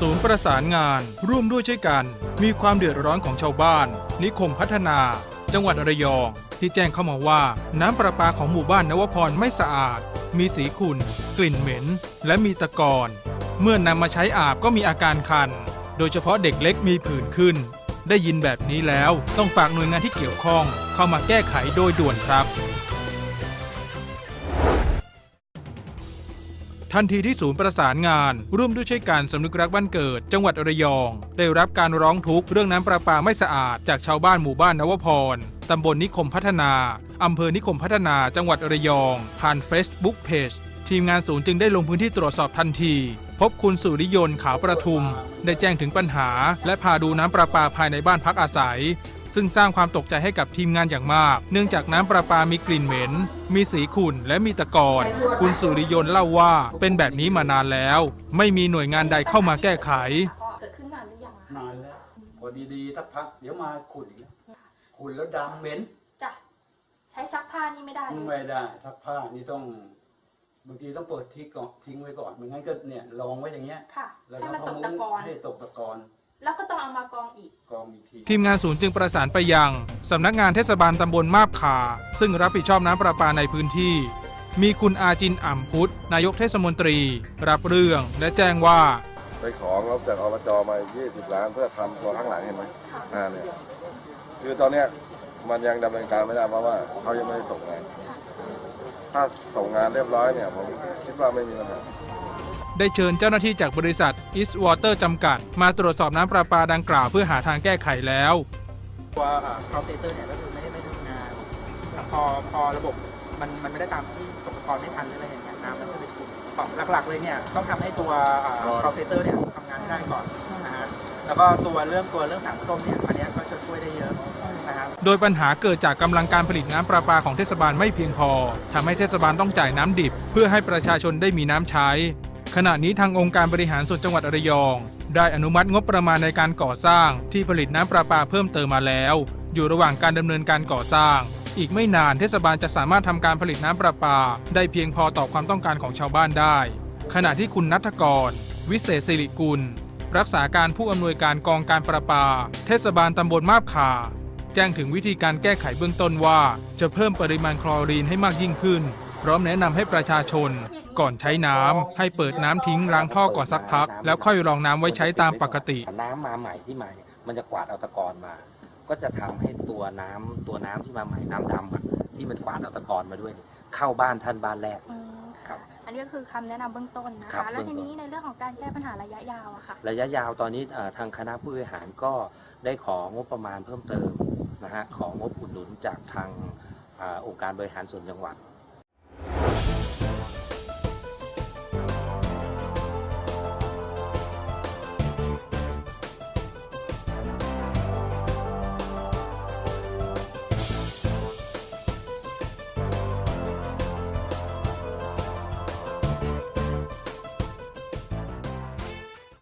ศูนย์ประสานงาน ร่วมด้วยช่วยกัน มีความเดือดร้อนของชาวบ้าน นิคมพัฒนา จังหวัดระยอง ที่แจ้งเข้ามาว่า น้ำประปาของหมู่บ้านนวพรไม่สะอาด มีสีขุ่น กลิ่นเหม็น และมีตะกอน เมื่อนำมาใช้อาบก็มีอาการคัน โดยเฉพาะเด็กเล็กมีผื่นขึ้น ได้ยินแบบนี้แล้ว ต้องฝากหน่วยงานที่เกี่ยวข้อง เข้ามาแก้ไขโดยด่วนครับ ทันทีที่ศูนย์ประสานงาน ร่วมด้วยช่วยการสำนึกรักบ้านเกิด จังหวัดระยอง ได้รับการร้องทุกข์เรื่องน้ำประปาไม่สะอาด จากชาวบ้านหมู่บ้านนวพรตำบลนิคมพัฒนา อำเภอนิคมพัฒนา จังหวัดระยอง ผ่าน Facebook Page ทีมงานศูนย์จึงได้ลงพื้นที่ตรวจสอบทันที พบคุณสุริยนต์ขาวประทุม ได้แจ้งถึงปัญหา และพาดูน้ำประปาภายในบ้านพักอาศัย ซึ่งสร้างความตกใจให้กับทีมงานอย่างมาก เนื่องจากน้ำประปามีกลิ่นเหม็น มีสีขุ่นและมีตะกอน คุณสุริยนต์เล่าว่าเป็นแบบนี้มานานแล้ว ไม่มีหน่วยงานใดเข้ามาแก้ไข เกิดขึ้นนานหรือยังอะนานแล้วพอดีๆสักพักเดี๋ยวมาขุดอีกแล้วขุดแล้วดำเหม็นจ้ะใช้ซักผ้านี่ไม่ได้เลยไม่ได้ซักผ้านี่ต้องบางทีต้องเปิดทิ้งก่อนทิ้งไว้ก่อนไม่งั้นก็เนี่ยลองไว้อย่างเงี้ยค่ะ แล้วให้ก็มันพตอกมุ้ตะงกอนให้ตกตะกอน แล้วก็ต้องเอามากองอีก กองอีกทีทีมงานศูนย์จึงประสานไปยัง สำนักงานเทศบาลตำบลมาบขาซึ่งรับผิดชอบน้ำประปาในพื้นที่ มีคุณอาจินอ่ำพุทธนายกเทศมนตรี รับเรื่องและแจ้งว่า ไปของงบจากอบจมา 20 ล้าน เพื่อทำตัวข้างหลังเห็นไหมอ่าเนี่ยคือตอนเนี้ยมันยังดำเนินการไม่ได้เพราะว่าเขายังไม่ได้ส่งงาน ถ้าส่งงานเรียบร้อยเนี่ยผมคิดว่าไม่มีปัญหา ได้เชิญเจ้าหน้าที่จากบริษัท East Water จำกัด มาตรวจสอบน้ำประปาดังกล่าวเพื่อหาทางแก้ไขแล้ว ตัวคาเซเตอร์เนี่ยก็คือไม่ได้ไม่ได้ทำงานแต่พอพอระบบมันมันไม่ได้ตามที่ตกตะกอนไม่ทันหรืออะไรอย่างเงี้ยน้ำมันก็เลยขุ่นหลักๆเลยเนี่ยต้องทำให้ตัวคาเซเตอร์เนี่ยทำงานให้ได้ก่อนนะฮะแล้วก็ตัวเรื่องตัวเรื่องสารส้มเนี่ยอันเนี้ยก็จะช่วยได้เยอะนะครับ โดยปัญหาเกิดจากกำลังการผลิตน้ำประปาของเทศบาลไม่เพียงพอทำให้เทศบาลต้องจ่ายน้ำดิบ เพื่อให้ประชาชนได้มีน้ำใช้ ขณะนี้ทางองค์การบริหารส่วนจังหวัดระยอง ได้อนุมัติงบประมาณในการก่อสร้างที่ผลิตน้ำประปาเพิ่มเติมมาแล้ว อยู่ระหว่างการดำเนินการก่อสร้าง อีกไม่นานเทศบาลจะสามารถทำการผลิตน้ำประปา ได้เพียงพอต่อความต้องการของชาวบ้านได้ ขณะที่คุณนัทกร วิเศษสิริกุล รักษาการผู้อำนวยการกองการประปา เทศบาลตำบลมาบขาแจ้งถึงวิธีการแก้ไขเบื้องต้นว่า จะเพิ่มปริมาณคลอรีนให้มากยิ่งขึ้น พร้อมแนะนำให้ประชาชน ก่อนใช้น้ำให้เปิดน้ำทิ้งล้างท่อก่อนสักพัก แล้วค่อยรองน้ำไว้ใช้ตามปกติ น้ำมาใหม่ที่มาเนี่ยมันจะกวาดเอาตะกอนมา ก็จะทำให้ตัวน้ำตัวน้ำที่มาใหม่น้ำดำอะที่มันกวาดเอาตะกอนมาด้วยเนี่ยเข้าบ้านท่านบ้านแรก อืมครัค่ะบอันนี้ก็คือคำแนะนำเบื้องต้นนะครัคะ บ แล้วเบื้ทีองต้นนี้ในเรื่องของการแก้ปัญหาระยะยาวอะค่ะ ระยะยาวตอนนี้เอ่อทางคณะผู้บริหารก็ได้ของบประมาณเพิ่มเติมนะฮะของงบอุดหนุนจากทางอาองค์การบริหารส่วนจังหวัด